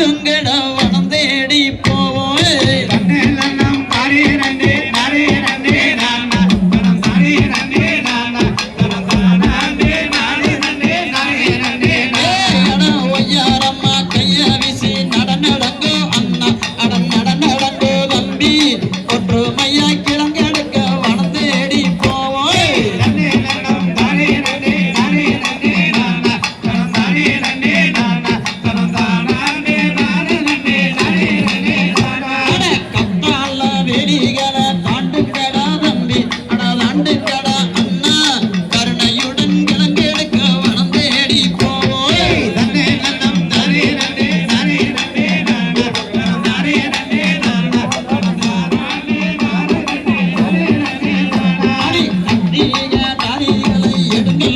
പാടുങ്കട വളം തേടി Thank you.